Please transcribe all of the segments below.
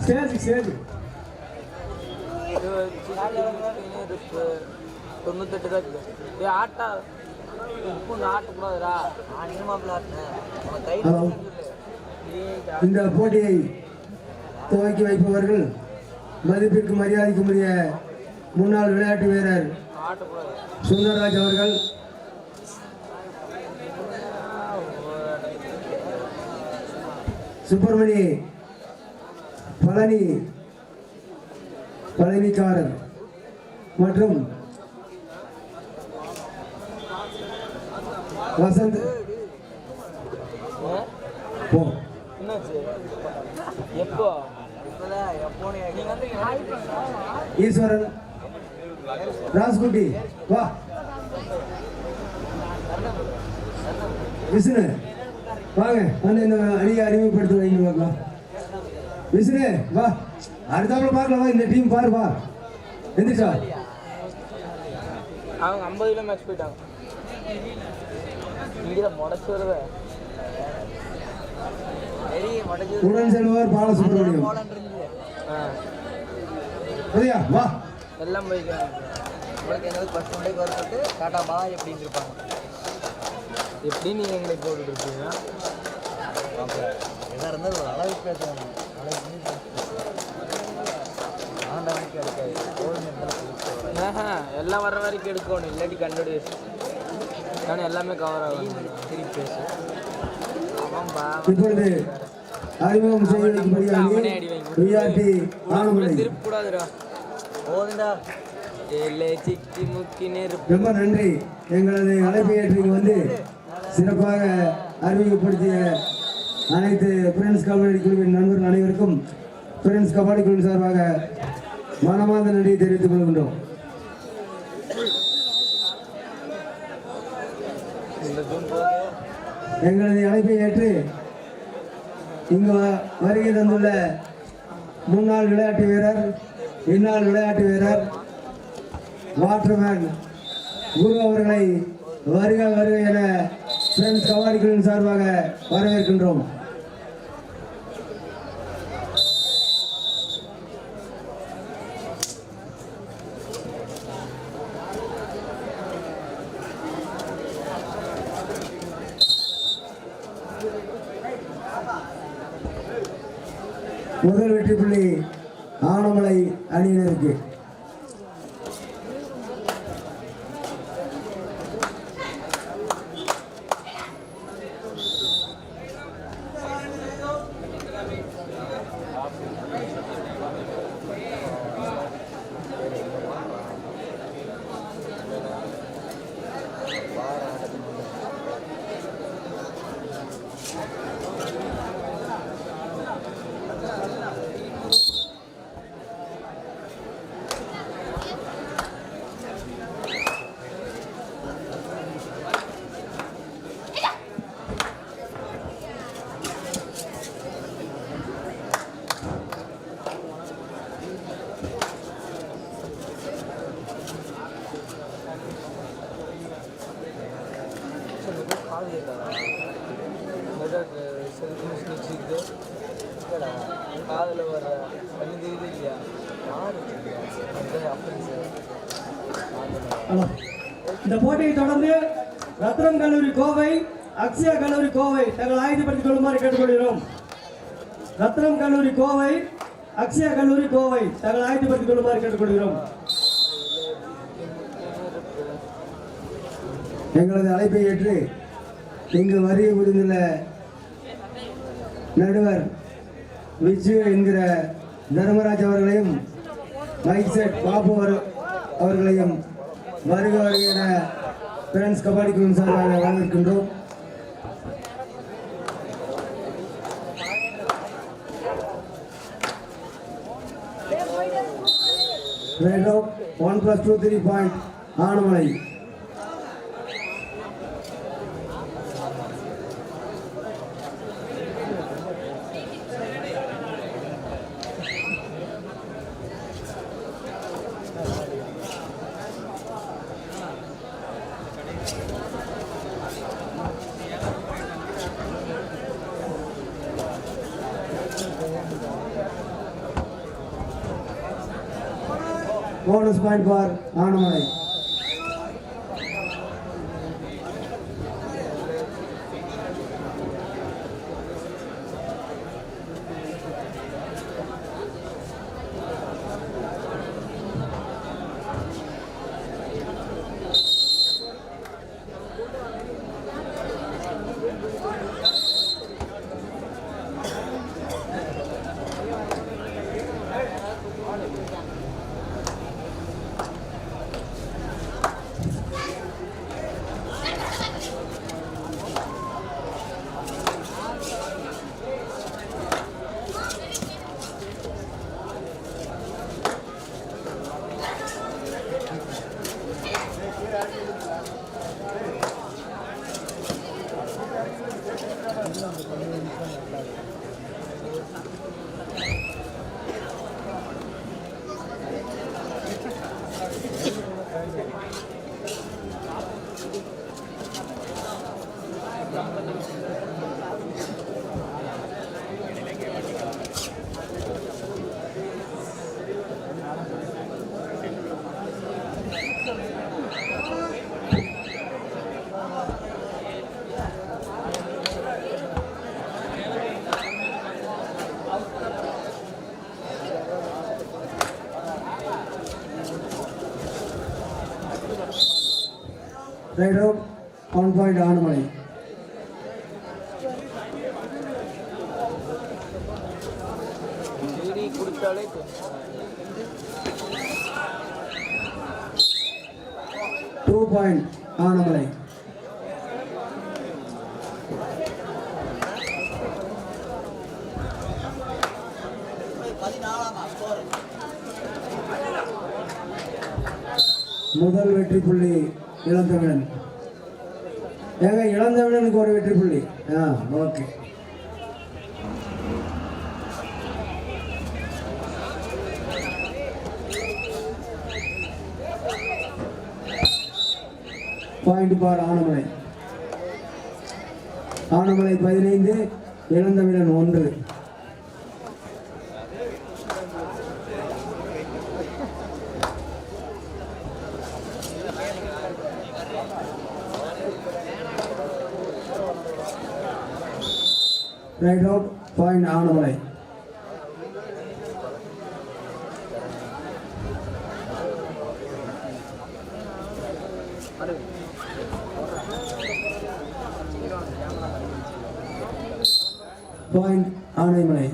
Stage இருப்பு தொண்ணூத்தெட்டு தான் இருக்குது ஆட்டா உப்பு ஆட்டக்கூடாதுடா நான் இன்னும் ஹலோ. இந்த போட்டியை துவக்கி வைப்பவர்கள் மதிப்பிற்கு மரியாதைக்குரிய முன்னாள் விளையாட்டு வீரர் சுந்தரராஜ் அவர்கள். சுப்பிரமணி பழனி பழனிக்காரர் மற்றும் வசந்த். போ. ஈஸ்வரன். ராஸ்குட்டி வா. விஷ்ணு வாங்க. வந்து இந்த அணியை அறிமுகப்படுத்த வைங்க பார்க்கலாம். விஷ்ணு வா. அடுத்தாப்புல பார்க்கலாம் வா இந்த டீம் பாரு வா. எந்திரிச்சா அவங்க ஐம்பது கிலோ மேட்ச் போயிட்டாங்க. இங்கே முடச்சு வருவே. உடன் செல்வர் பாலசுப்ரமணியம் ஆ. சரியா? வா. எல்லாம் போய்க்கிறாங்க உங்களுக்கு என்னது ஃபஸ்ட் ஒன் வரப்பட்டு டாட்டா பாய் அப்படின்னு இருப்பாங்க. எப்படி நீங்கள் எங்களுக்கு போட்டுட்டு இருக்கீங்க? எதாக இருந்தாலும் ஒரு அளவுக்கு பேசுவாங்க எல்லாம் வர வரைக்கும் எடுக்கணும். இல்லாட்டி கண்டுபிடி. நான் எல்லாமே கவர் ஆகும் திருப்பி பேசு. இப்பொழுது அறிமுகம் வைக்கும்படியாக விஆர்டி ஆனமலை திருப்பி கூடாதுடா போதுண்டா. ரொம்ப நன்றி. எங்களது அழைப்பை ஏற்று வந்து சிறப்பாக அறிமுகப்படுத்திய அனைத்து பிரெண்ட்ஸ் கபடி குழுவின் நண்பர்கள் அனைவருக்கும் பிரெண்ட்ஸ் கபடி குழு சார்பாக மனமார்ந்த நன்றியை தெரிவித்துக் கொள்கின்றோம். எங்களது அழைப்பை ஏற்று இங்கு வருகை தந்துள்ள முன்னாள் விளையாட்டு வீரர் இந்நாள் விளையாட்டு வீரர் வாட்டர்மேன் குரு அவர்களை வருக வருக என பிரெண்ட்ஸ் கபாடி குழுவின் சார்பாக வரவேற்கின்றோம் முதல் வெற்றி புள்ளி ஆனமலை அணியினருக்கு இல்லைடா காதில் வர தெரியுது இல்லையா இந்த போட்டியை தொடர்ந்து ரத்னம் கல்லூரி கோவை அக்ஷயா கல்லூரி கோவை தங்கள் ஆயுதப்படுத்திக் கொள்ளுமாறு கேட்டுக்கொள்கிறோம். ரத்னம் கல்லூரி கோவை அக்ஷயா கல்லூரி கோவை தங்கள் ஆயுதப்படுத்திக் கொள்ளுமாறு கேட்டுக்கொள்கிறோம். எங்களது அழைப்பை ஏற்று இங்கு வரிய புரிந்துள்ள நடுவர் விஜு என்கிற தர்மராஜ் அவர்களையும் மைக்செட் பாபு அவர்களையும் வருக வருகிற பிரான்ஸ் பிரெண்ட்ஸ் கபாடி குழு சார்பாக வரவேற்கின்றோம். One plus two three point Anamalai. Bonus point for Anamalai right out one point Anamalai degree கொடுத்தாலே தெரியும். டூ பாயிண்ட் ஆனமலை முதல் வெற்றி புள்ளி இளந்தமிழன் ஏங்க இளந்தமிழனுக்கு ஒரு வெற்றி புள்ளி. ஆ okay. Point for Anamalai. Anamalai பதினைந்து இளந்தமிழன் ஒன்று. Right out point Anamalai point Anaimalai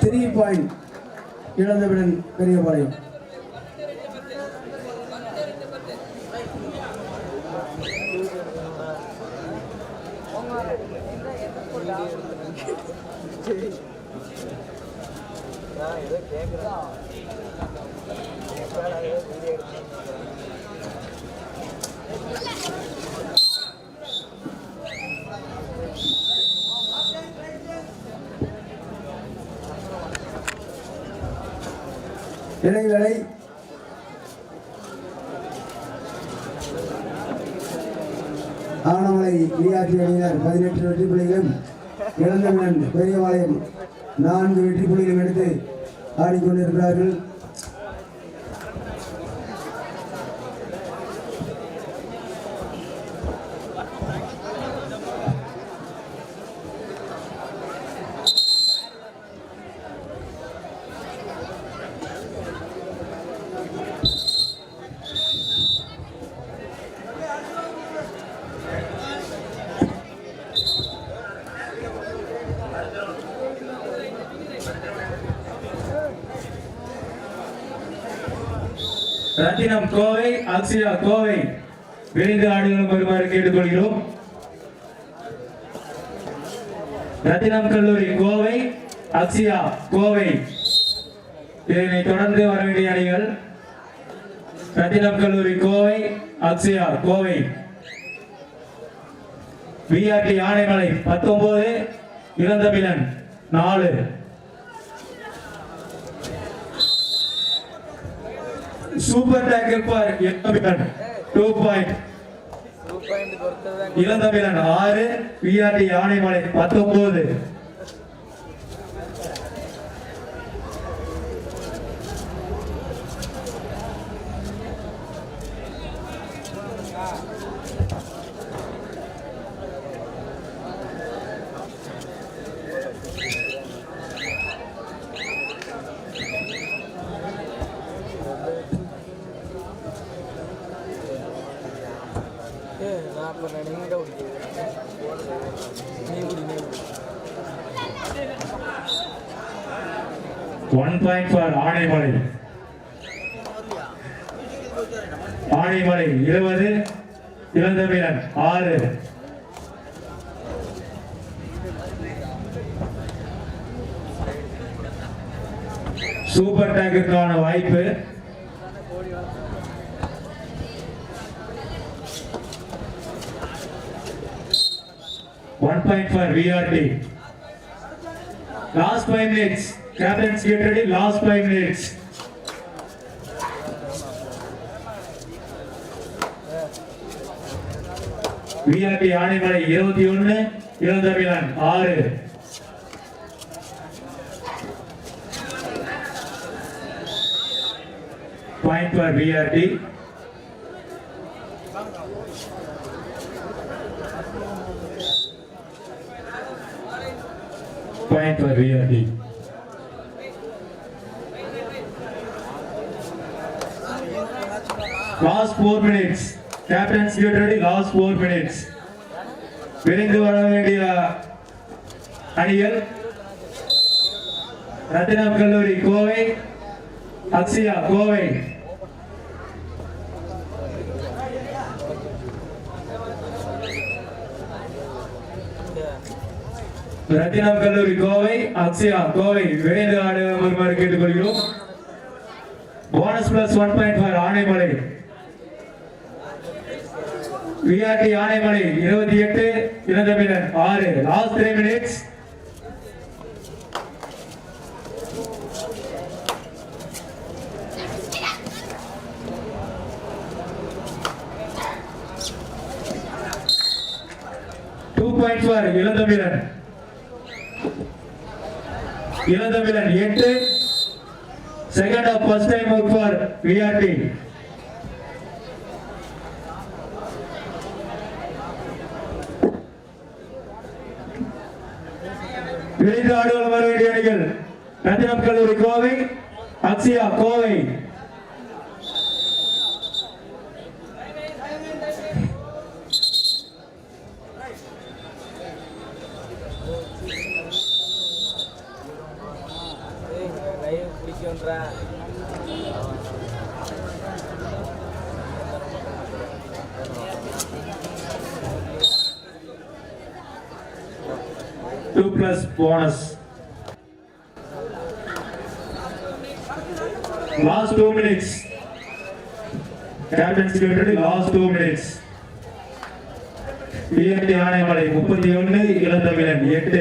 three point இழந்தவிடன் Periyapalayam நான் கேட்குறேன் இடைவேளை ஆனமலை விஆர்டி அணியினர் பதினெட்டு வெற்றி புள்ளிகளும் இளந்தமிழன் பெரியபாளையம் நான்கு வெற்றி புள்ளிகளும் எடுத்து ஆடிக்கொண்டிருக்கிறார்கள். ரத்தினம் கோவை அக்ஷயா கோவை விரைந்து ஆடுகளும் வருமாறு கேட்டுக்கொள்கிறோம். ரத்தினம் கல்லூரி கோவை அக்ஷயா கோவை. இதனை தொடர்ந்து வர வேண்டிய அணிகள் ரத்தினம் கல்லூரி கோவை அக்ஷயா கோவை. விஆர்டி ஆனைமலை பத்தொன்பது இளந்தமிழன் நாலு. Super tackle for Ilanthamizhan two point Ilanthamizhan ஆறு. விஆர்டி யானைமலை பத்தொன்பது. One point for Anaimalai Anaimalai இருபது. இழந்த வீரன் ஆறு. சூப்பர் டேங்குக்கான வாய்ப்பு. One point for VRT last five minutes captains get ready last five minutes VRT Anaimalai இருபத்தி ஒன்னு இளந்தமிழன் ஆறு. Point for VRT point for VRT last four minutes captains get ready last four minutes விரைந்து வர வேண்டிய அணிகள் ரத்தினம் கல்லூரி கோவை அக்ஷயா ரத்தினம் கல்லூரி கோவை அக்ஷயா கோவை விரைந்து ஆடு வருமாறு கேட்டுக்கொள்கிறோம். Bonus plus one point five Anaimalai. VRT Anaimalai இருபத்தி எட்டு இளந்தமிழன் ஆறு. Last three minutes two point for Ilanthamizhan Ilanthamizhan எட்டு. Second of first time out for VRT விரைந்து ஆடுகள் வர வேண்டிய அணிகள் ரத்தினம் கல்லூரி கோவை அக்சியா கோவை ஏய் live பிடிக்கும்ன்றா two plus bonus last two minutes captain secretary last two minutes PND Anaimalai முப்பத்தி ஒன்று இளந்தமிழன் எட்டு.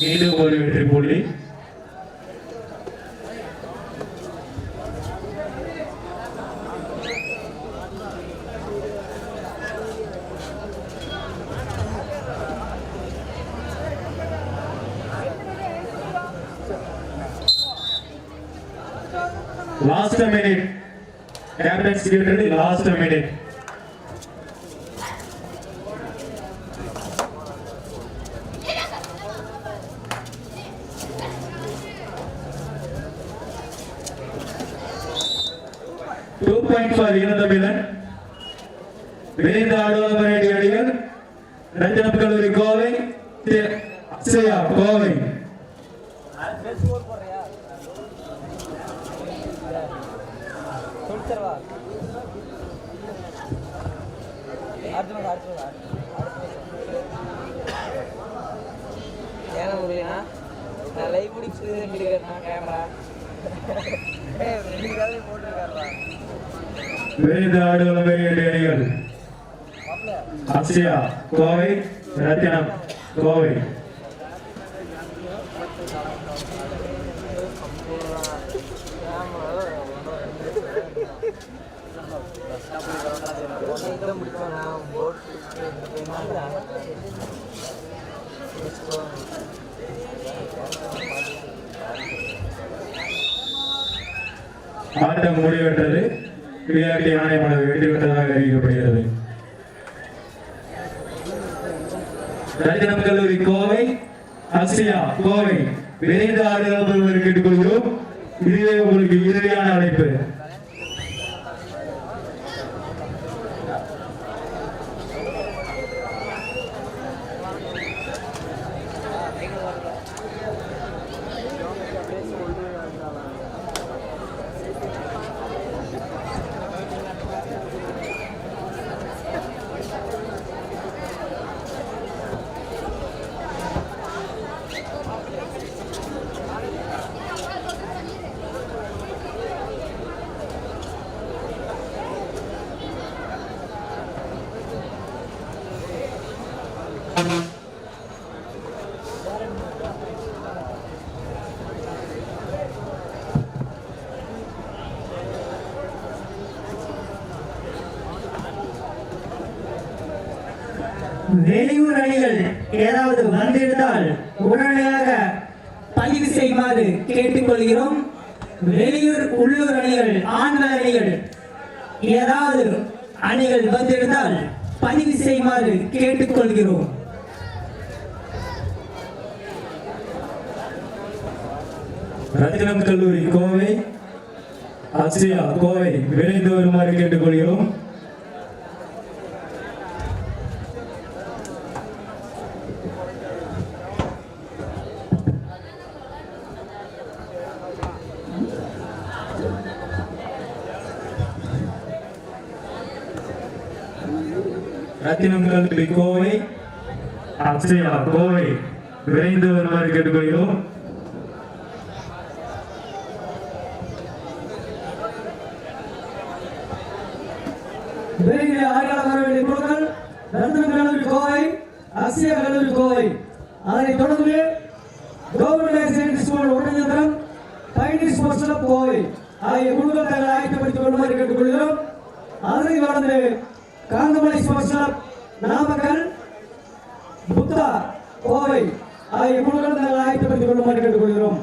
மீண்டும் ஒரு வெற்றி புள்ளி Last a minute. Captain secretary, last a minute. Two point for Ilanthamizhan விரைந்து ஆடுவார் வேண்டிய அடிகள் ரஞ்சனம் கல்லூரி ஏன்னா நான் லைவ் பிடிச்சி கேமரா விருதாடுகள வெளியேறியர்கள் அசியா கோவை ரத்தினம் கோவை. முடிப்பாங்க ஆட்டம் முடிவெற்றது. விளையாட்டு ஆணையமானது வெற்றி பெற்றதாக அறிவிக்கப்படுகிறது. ரத்தினம் கல்லூரி கோவை அசியா கோவை விரைந்து ஆடுகள் கேட்டுக்கொள்கிறோம். இதுவே உங்களுக்கு இறுதியான அழைப்பு. வெளியூர் அணிகள் ஏதாவது வந்திருந்தால் உடனடியாக பதிவு செய்யுமாறு கேட்டுக்கொள்கிறோம். வெளியூர் உள்ளூர் அணிகள் ஆண்கள் அணிகள் ஏதாவது அணிகள் வந்திருந்தால் பதிவு செய்யுமாறு கேட்டுக்கொள்கிறோம். ரத்தினம் கல்லூரி கோவை ஆசிரியா கோவை விரைந்து வருமாறு கேட்டுக்கொள்கிறோம். ரத்தினம் கோவை அக்ஷயா கோவை விரைந்து வருமாறு கேட்டுக்கொள்கிறோம் விரைவில் ஆய்வாளர் வர வேண்டிய குழுக்கள் ரத்னம் கல்லூரி கோவை அக்ஷயா கல்லூரி கோவை அதனைத் தொடர்ந்து government higher secondary school Ottanchatram பயணி ஸ்போர்ட்ஸ் கிளப் கோவை ஆகிய குழுக்கள் தங்களை ஆயத்தப்படுத்திக் கொள்ளுமாறு கேட்டுக்கொள்கிறோம் அதனைத் தொடர்ந்து காந்தமலை ஸ்போர்ட்ஸ் கிளப் நாமக்கல் புத்தா கோவை அதை குழுக்கள் நாங்கள் ஆயத்தப்படுத்திக் கொள்ளுமாறு கேட்டுக்கொள்கிறோம்.